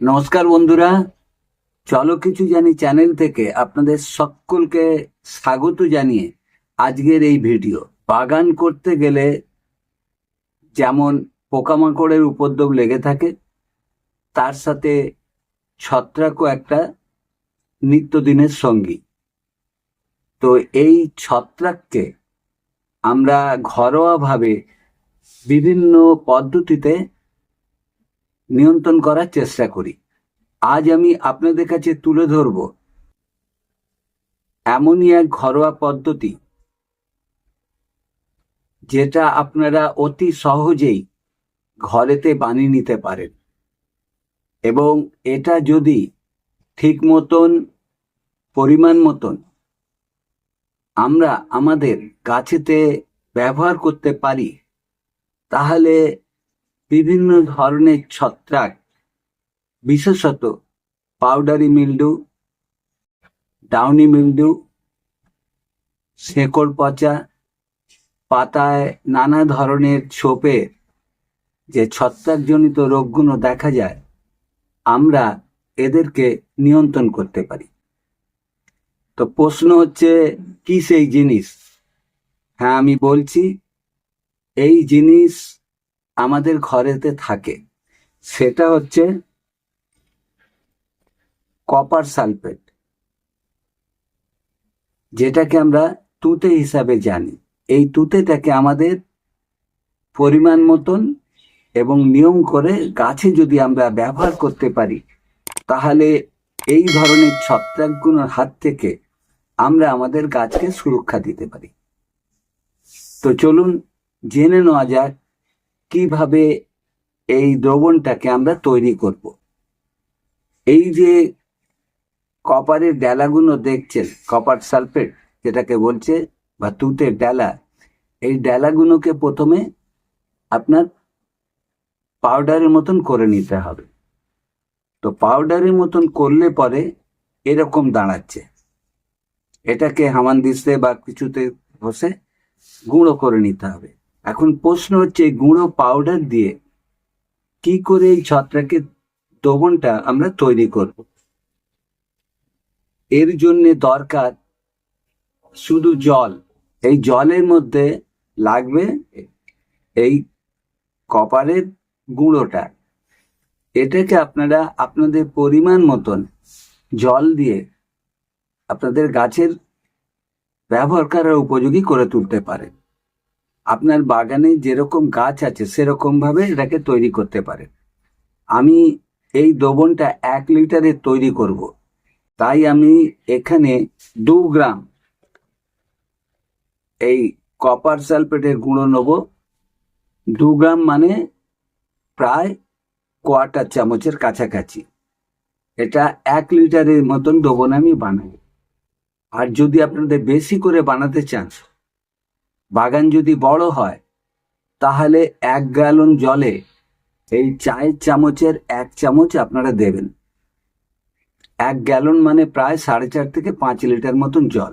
নমস্কার বন্ধুরা। চলো কিছু জানি চ্যানেল থেকে আপনাদের সকলকে স্বাগত জানিয়ে আজকের এই ভিডিও। বাগান করতে গেলে যেমন পোকামাকড়ের উপদ্রব লেগে থাকে, তার সাথে ছত্রাকও একটা নিত্যদিনের সঙ্গী। তো এই ছত্রাককে আমরা ঘরোয়াভাবে বিভিন্ন পদ্ধতিতে নিয়ন্ত্রণ করার চেষ্টা করি। আজ আমি আপনাদের কাছে তুলে ধরব এমনই এক ঘরোয়া পদ্ধতি, যেটা আপনারা অতি সহজেই ঘরেতে বানিয়ে নিতে পারেন। এবং এটা যদি ঠিক মতন, পরিমাণ মতন আমরা আমাদের গাছেতে ব্যবহার করতে পারি, তাহলে বিভিন্ন ধরনের ছত্রাক, বিশেষত পাউডারি মিল্ডু, ডাউনি মিল্ডু, শেকড় পচা, পাতায় নানা ধরনের ছোপে যে ছত্রাকজনিত রোগগুলো দেখা যায়, আমরা এদেরকে নিয়ন্ত্রণ করতে পারি। তো প্রশ্ন হচ্ছে, কি সেই জিনিস? হ্যাঁ আমি বলছি, এই জিনিস আমাদের ঘরেতে থাকে। সেটা হচ্ছে কপার সালফেট যেটাকে আমরা তুতে হিসাবে জানি। এই তুতেটাকে আমাদের পরিমাণ মতন এবং নিয়ম করে গাছে যদি আমরা ব্যবহার করতে পারি, তাহলে এই ধরনের ছত্রাকগুলোর হাত থেকে আমরা আমাদের গাছকে সুরক্ষা দিতে পারি। তো চলুন, জেনে নেওয়া যাক কীভাবে এই দ্রবণটাকে আমরা তৈরি করব? এই যে কপারের ডেলাগুলো দেখছেন, কপার সালফেট যেটাকে বলছে, বা তুতের ডেলা, এই ডেলাগুলোকে প্রথমে আপনার পাউডারের মতন করে নিতে হবে। তো পাউডারের মতন করলে পরে এরকম দাঁড়াচ্ছে। এটাকে হামান দিতে বা কিছুতে বসে গুঁড়ো করে নিতে হবে। এখন প্রশ্ন হচ্ছে গুঁড়ো পাউডার দিয়ে কি করে এই ছত্রাকের দ্রবণটা আমরা তৈরি করব? এর জন্য দরকার শুধু জল। এই জলের মধ্যে লাগবে এই কপারের গুঁড়োটা। এটাকে আপনারা আপনাদের পরিমাণ মতন জল দিয়ে আপনাদের গাছের ব্যবহার করার উপযোগী করে তুলতে পারেন। আপনার বাগানে যেরকম গাছ আছে সেরকম ভাবে এটাকে তৈরি করতে পারেন। আমি এই দ্রবণটা এক লিটারে তৈরি করব। তাই আমি এখানে দু গ্রাম এই কপার সালফেটের গুঁড়ো নেব। দু গ্রাম মানে প্রায় কোয়াটার চামচের কাছাকাছি। এটা এক লিটারের মতন দ্রবণ আমি বানাই আর যদি আপনাদের বেশি করে বানাতে চান বাগান যদি বড় হয়, তাহলে এক গ্যালন জলে এই চায়ের চামচের এক চামচ আপনারা দেবেন। এক গ্যালন মানে প্রায় সাড়ে চার থেকে পাঁচ লিটার মতন জল।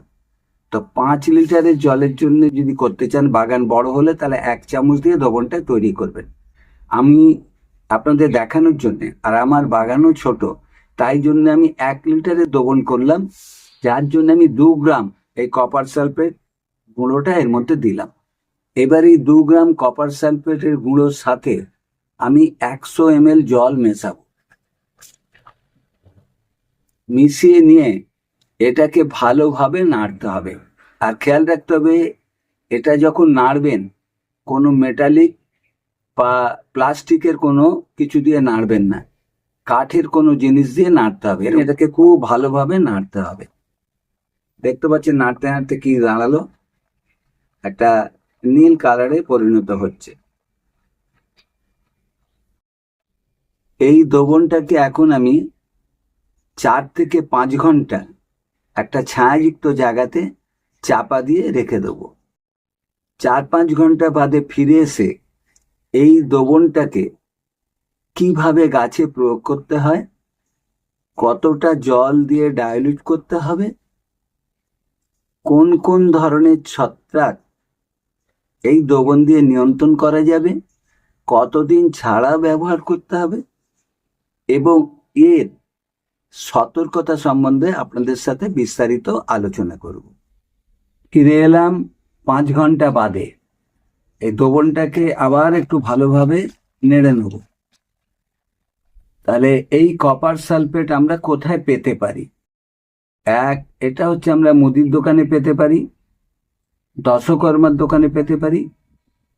তো পাঁচ লিটারের জলের জন্য যদি করতে চান বাগান বড় হলে, তাহলে এক চামচ দিয়ে দ্রবণটা তৈরি করবেন। আমি আপনাদের দেখানোর জন্য, আর আমার বাগানও ছোট, তাই জন্য আমি এক লিটারের দ্রবণ করলাম। যার জন্য আমি দু গ্রাম এই কপার সালফেট গুঁড়োটা এর মধ্যে দিলাম। এবার এই দু গ্রাম কপার সালফেটের গুঁড়োর সাথে আমি একশো এম জল মেশাবো। মিশিয়ে নিয়ে এটাকে ভালোভাবে নাড়তে হবে। আর খেয়াল রাখতে হবে, এটা যখন নাড়বেন, কোনো মেটালিক বা প্লাস্টিকের কোনো কিছু দিয়ে নাড়বেন না। কাঠের কোনো জিনিস দিয়ে নাড়তে হবে। এটাকে খুব ভালোভাবে নাড়তে হবে। দেখতে পাচ্ছেন নাড়তে নাড়তে কি দাঁড়াল? একটা নীল কালারে পরিণত হচ্ছে। এই দ্রবণটাকে এখন আমি চার থেকে পাঁচ ঘণ্টা একটা ছায়াযুক্ত জায়গাতে চাপা দিয়ে রেখে দেবো। চার পাঁচ ঘণ্টা বাদে ফিরে এসে এই দ্রবণটাকে কীভাবে গাছে প্রয়োগ করতে হয়, কতটা জল দিয়ে ডাইলুট করতে হবে, কোন কোন ধরনের ছত্রাক এই দ্রবণ দিয়ে নিয়ন্ত্রণ করা যাবে, কতদিন ছাড়া ব্যবহার করতে হবে এবং এর সতর্কতা সম্বন্ধে আপনাদের সাথে বিস্তারিত আলোচনা করব। ফিরে এলাম পাঁচ ঘণ্টা বাদে। এই দ্রবণটাকে আবার একটু ভালোভাবে নেড়ে নেব। তাহলে এই কপার সালফেট আমরা কোথায় পেতে পারি? এক, এটা হচ্ছে আমরা মুদির দোকানে পেতে পারি। দশকর্মার দোকানে পেতে পারি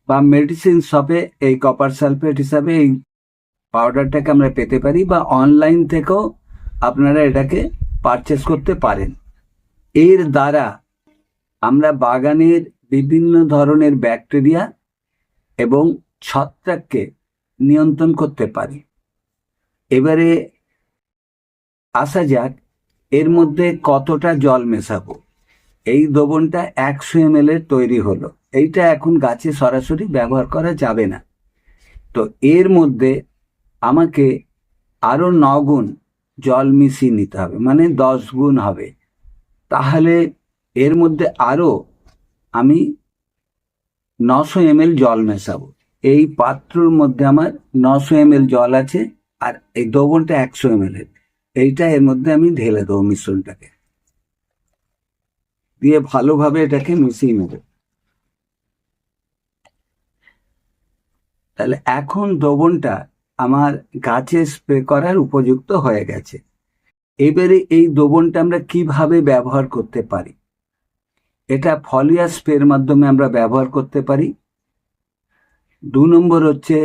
বা মেডিসিন শপে এই কপার সালফেট হিসাবে এই পাউডারটাকে আমরা পেতে পারি বা অনলাইন থেকেও আপনারা এটাকে পারচেস করতে পারেন। এর দ্বারা আমরা বাগানের বিভিন্ন ধরনের ব্যাকটেরিয়া এবং ছত্রাককে নিয়ন্ত্রণ করতে পারি। এবারে আসা যাক এর মধ্যে কতটা জল মেশাবো। এই দ্রবণটা একশো এম এর তৈরি হলো। এইটা এখন গাছে সরাসরি ব্যবহার করা যাবে না। তো এর মধ্যে আমাকে আরও নগুণ জল মিশিয়ে নিতে হবে মানে দশ গুণ হবে। তাহলে এর মধ্যে আরও আমি নশো এম জল মেশাবো। এই পাত্রর মধ্যে আমার নশো এম জল আছে আর এই দ্রবণটা একশো এম এর। এইটা এর মধ্যে আমি ঢেলে দেবো মিশ্রণটাকে। দিয়ে ভালোভাবে এটাকে মিশিয়ে নেব। তাহলে এখন দ্রবণটা আমার গাছে স্প্রে করার উপযুক্ত হয়ে গেছে। এবারে এই দ্রবণটা আমরা কীভাবে ব্যবহার করতে পারি? এটা ফলিয়া স্প্রের মাধ্যমে আমরা ব্যবহার করতে পারি। দু নম্বর হচ্ছে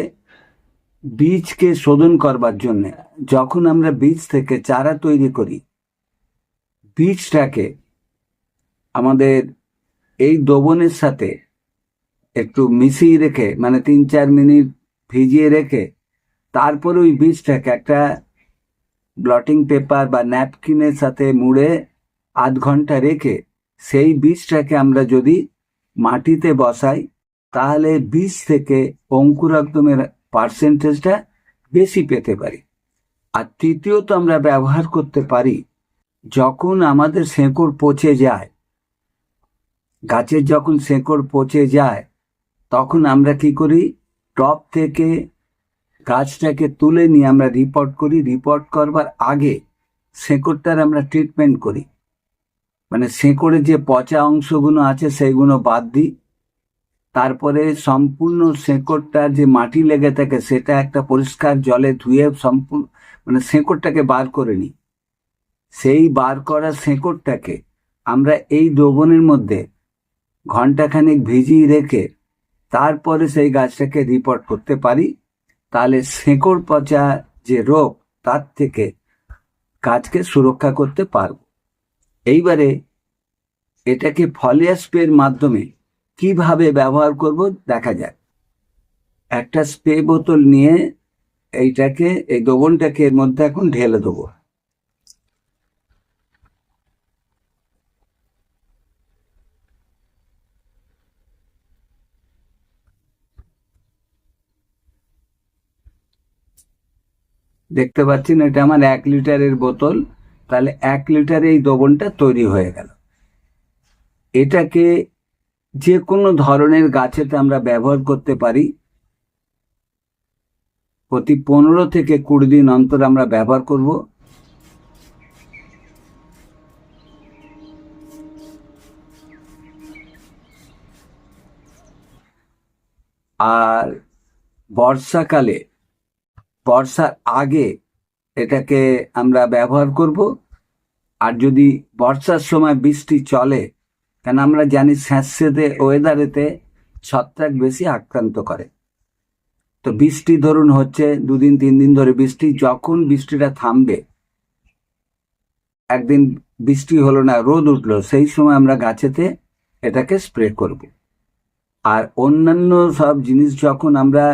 বীজকে শোধন করবার জন্য। যখন আমরা বীজ থেকে চারা তৈরি করি, বীজটাকে আমাদের এই দ্রবণের সাথে একটু মিশিয়ে রেখে মানে তিন চার মিনিট ভিজিয়ে রেখে, তারপরে ওই বীজটাকে একটা ব্লটিং পেপার বা ন্যাপকিনের সাথে মুড়ে আধ ঘণ্টা রেখে সেই বীজটাকে আমরা যদি মাটিতে বসাই, তাহলে বীজ থেকে অঙ্কুরাগদমের পার্সেন্টেজটা বেশি পেতে পারি। আর তৃতীয়ত আমরা ব্যবহার করতে পারি, যখন আমাদের শেকড় পচে যায় গাছের যখন শেকড় পচে যায়, তখন আমরা কি করি? টপ থেকে গাছটাকে তুলে নিয়ে আমরা রিপোর্ট করি। রিপোর্ট করবার আগে শেকড়টার আমরা ট্রিটমেন্ট করি। মানে শেকড়ের যে পচা অংশগুলো আছে সেইগুলো বাদ দিই। তারপরে সম্পূর্ণ শেকড়টা যে মাটি লেগে থাকে, সেটা একটা পরিষ্কার জলে ধুয়ে সম্পূর্ণ মানে শেকড়টাকে বার করে নিই। সেই বার করা শেকড়টাকে আমরা এই দ্রবণের মধ্যে ঘন্টাখানেক ভিজিয়ে রেখে তারপরে সেই গাছটাকে রিপোর্ট করতে পারি। তাহলে শেকড় পচা যে রোগ, তার থেকে গাছকে সুরক্ষা করতে পারব। এইবারে এটাকে ফলিয়া স্প্রের মাধ্যমে কীভাবে ব্যবহার করব দেখা যাক। একটা স্প্রে বোতল নিয়ে এইটাকে, এই দ্রবণটাকে এর মধ্যে এখন ঢেলে দেবো। দেখতে পাচ্ছেন, এটা আমার এক লিটারের বোতল। তাহলে এক লিটারে এই দ্রবণটা তৈরি হয়ে গেল। এটাকে যে কোনো ধরনের গাছেতে আমরা ব্যবহার করতে পারি। প্রতি পনেরো থেকে কুড়ি দিন অন্তর আমরা ব্যবহার করব। আর বর্ষাকালে বর্ষার আগে এটাকে আমরা ব্যবহার করব। আর যদি বর্ষার সময় বৃষ্টি চলে, কেন আমরা জানি স্যাঁতস্যাঁতে ওয়েদারেতে ছত্রাক বেশি আক্রান্ত করে। তো বৃষ্টি ধরুন হচ্ছে দুদিন, তিন দিন ধরে বৃষ্টি, যখন বৃষ্টিটা থামবে, একদিন বৃষ্টি হলো না, রোদ উঠল, সেই সময় আমরা গাছেতে এটাকে স্প্রে করব। আর অন্যান্য সব জিনিস যখন আমরা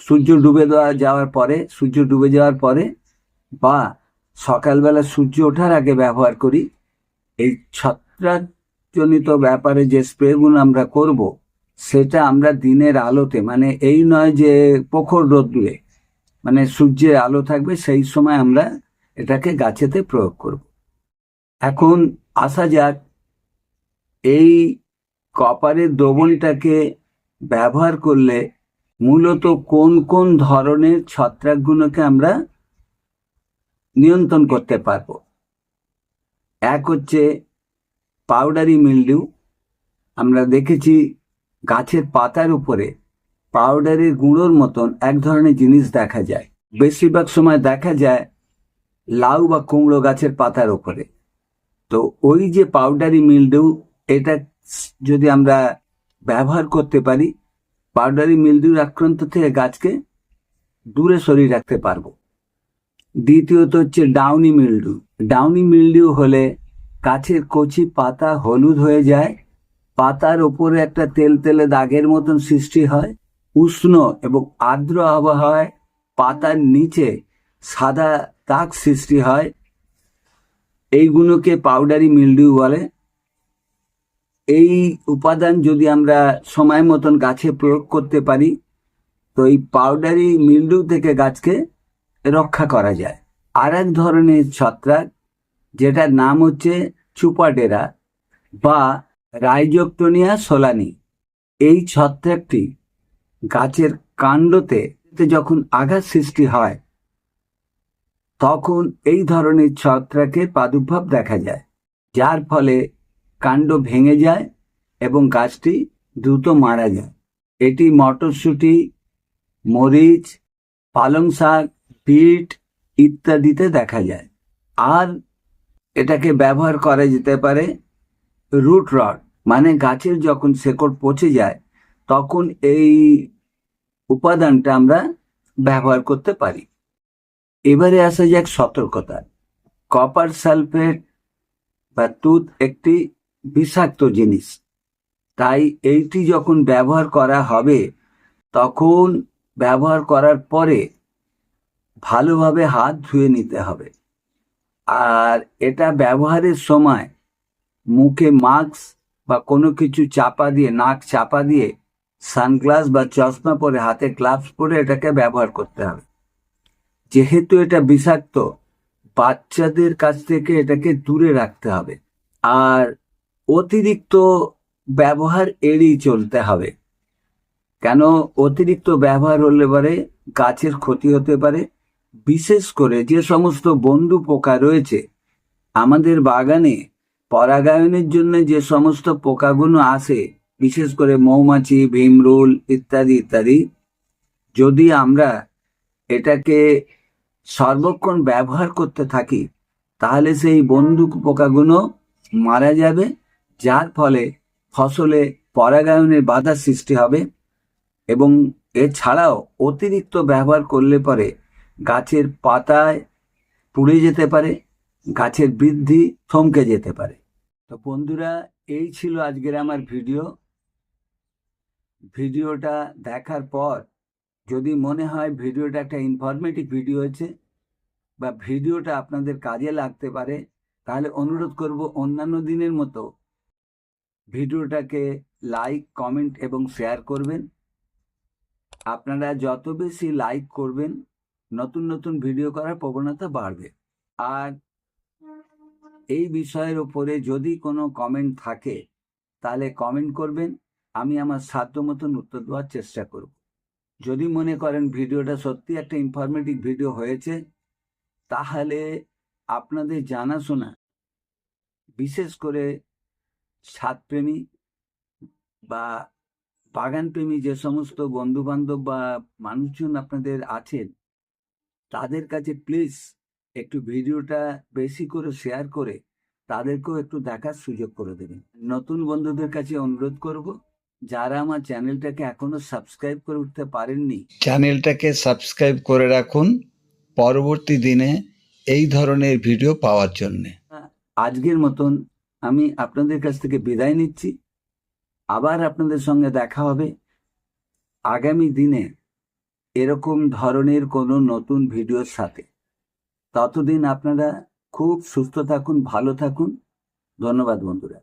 সূর্য ডুবে দেওয়া যাওয়ার পরে, সূর্য ডুবে যাওয়ার পরে বা সকালবেলা সূর্য ওঠার আগে ব্যবহার করি। এই ছত্রাকজনিত ব্যাপারে যে স্প্রেগুলো আমরা করব, সেটা আমরা দিনের আলোতে মানে এই নয় যে প্রখর রোদ্দুরে মানে সূর্যের আলো থাকবে, সেই সময় আমরা এটাকে গাছেতে প্রয়োগ করব। এখন আসা যাক, এই কপারের দ্রবণটাকে ব্যবহার করলে মূলত কোন কোন ধরনের ছত্রাকগুলোকে আমরা নিয়ন্ত্রণ করতে পারব? এক হচ্ছে পাউডারি মিলডিউ আমরা দেখেছি গাছের পাতার উপরে পাউডারের গুঁড়োর মতন এক ধরনের জিনিস দেখা যায়। বেশিরভাগ সময় দেখা যায় লাউ বা কুমড়ো গাছের পাতার উপরে। তো ওই যে পাউডারি মিলডিউ এটা যদি আমরা ব্যবহার করতে পারি পাউডারি মিলডিউর আক্রান্ত থেকে গাছকে দূরে সরিয়ে রাখতে পারব। দ্বিতীয়ত হচ্ছে ডাউনি মিলডিউ ডাউনি মিলডিউ হলে গাছের কচি পাতা হলুদ হয়ে যায়। পাতার ওপরে একটা তেল তেলে দাগের মতন সৃষ্টি হয়, উষ্ণ এবং আর্দ্র আবহাওয়ায় পাতার নিচে সাদা দাগ সৃষ্টি হয়। এইগুলোকে পাউডারি মিলডিউ বলে। এই উপাদান যদি আমরা সময় মতন গাছে প্রয়োগ করতে পারি, তো এই পাউডারি মিল্ডু থেকে গাছকে রক্ষা করা যায়। আর এক ধরনের ছত্রাক, যেটার নাম হচ্ছে চুপাডেরা বা রাইজোক্টোনিয়া সোলানি এই ছত্রাকটি গাছের কাণ্ডতে যখন আঘাত সৃষ্টি হয়, তখন এই ধরনের ছত্রাকের প্রাদুর্ভাব দেখা যায়, যার ফলে কাণ্ড ভেঙে যায় এবং গাছটি দ্রুত মারা যায়। এটি মটরশুঁটি, মরিচ, পালং শাক, বিট ইত্যাদিতে দেখা যায়। আর এটাকে ব্যবহার করা যেতে পারে রুট রড মানে গাছের যখন শেকড় পচে যায়, তখন এই উপাদানটা আমরা ব্যবহার করতে পারি। এবারে আসা যাক সতর্কতা। কপার সালফেট বা তুত একটি বিষাক্ত জিনিস। তাই এইটি যখন ব্যবহার করা হবে, তখন ব্যবহার করার পরে ভালোভাবে হাত ধুয়ে নিতে হবে। আর এটা ব্যবহারের সময় মুখে মাস্ক বা কোনো কিছু চাপা দিয়ে, নাক চাপা দিয়ে সানগ্লাস বা চশমা পরে, হাতে গ্লাভস পরে এটাকে ব্যবহার করতে হবে। যেহেতু এটা বিষাক্ত, বাচ্চাদের কাছ থেকে এটাকে দূরে রাখতে হবে। আর অতিরিক্ত ব্যবহার এড়িয়ে চলতে হবে। কেন? অতিরিক্ত ব্যবহার হলে পরে গাছের ক্ষতি হতে পারে। বিশেষ করে যে সমস্ত বন্ধু পোকা রয়েছে, আমাদের বাগানে পরাগায়নের জন্য যে সমস্ত পোকাগুলো আসে, বিশেষ করে মৌমাছি, ভীমরুল ইত্যাদি ইত্যাদি, যদি আমরা এটাকে সর্বক্ষণ ব্যবহার করতে থাকি, তাহলে সেই বন্দুক পোকাগুলো মারা যাবে। যার ফলে ফসলে পরাগায়নের বাধা সৃষ্টি হবে এবং এছাড়াও অতিরিক্ত ব্যবহার করলে পরে গাছের পাতায় পুড়ে যেতে পারে, গাছের বৃদ্ধি থমকে যেতে পারে। তো বন্ধুরা, এই ছিল আজকের আমার ভিডিও। ভিডিওটা দেখার পর যদি মনে হয় ভিডিওটা একটা ইনফরমেটিভ ভিডিও হয়েছে বা ভিডিওটা আপনাদের কাজে লাগতে পারে, তাহলে অনুরোধ করব অন্যান্য দিনের মতো ভিডিওটাকে লাইক কমেন্ট এবং শেয়ার করবেন। আপনারা যত বেশি লাইক করবেন, নতুন নতুন ভিডিও করার প্রবণতা বাড়বে। আর এই বিষয়ের ওপরে যদি কোনো কমেন্ট থাকে, তাহলে কমেন্ট করবেন, আমি আমার সাধ্য মতন উত্তর দেওয়ার চেষ্টা করব। যদি মনে করেন ভিডিওটা সত্যি একটা ইনফরমেটিভ ভিডিও হয়েছে, তাহলে আপনাদের জানাশোনা, বিশেষ করে স্বাদপ্রেমী বা বাগানপ্রেমী যে সমস্ত বন্ধু বান্ধব বা মানুষজন আপনাদের আছেন তাদের কাছে প্লিজ একটু ভিডিওটা বেশি করে শেয়ার করে তাদেরকেও একটু দেখার সুযোগ করে দেবেন। নতুন বন্ধুদের কাছে অনুরোধ করব যারা আমার চ্যানেলটাকে এখনও সাবস্ক্রাইব করে উঠতে পারেননি চ্যানেলটাকে সাবস্ক্রাইব করে রাখুন পরবর্তী দিনে এই ধরনের ভিডিও পাওয়ার জন্যে। আজকের মতন আমি আপনাদের কাছ থেকে বিদায় নিচ্ছি। আবার আপনাদের সঙ্গে দেখা হবে। আগামী দিনে এরকম ধরনের কোনো নতুন ভিডিওর সাথে। ততদিন আপনারা খুব সুস্থ থাকুন, ভালো থাকুন। ধন্যবাদ, বন্ধুরা।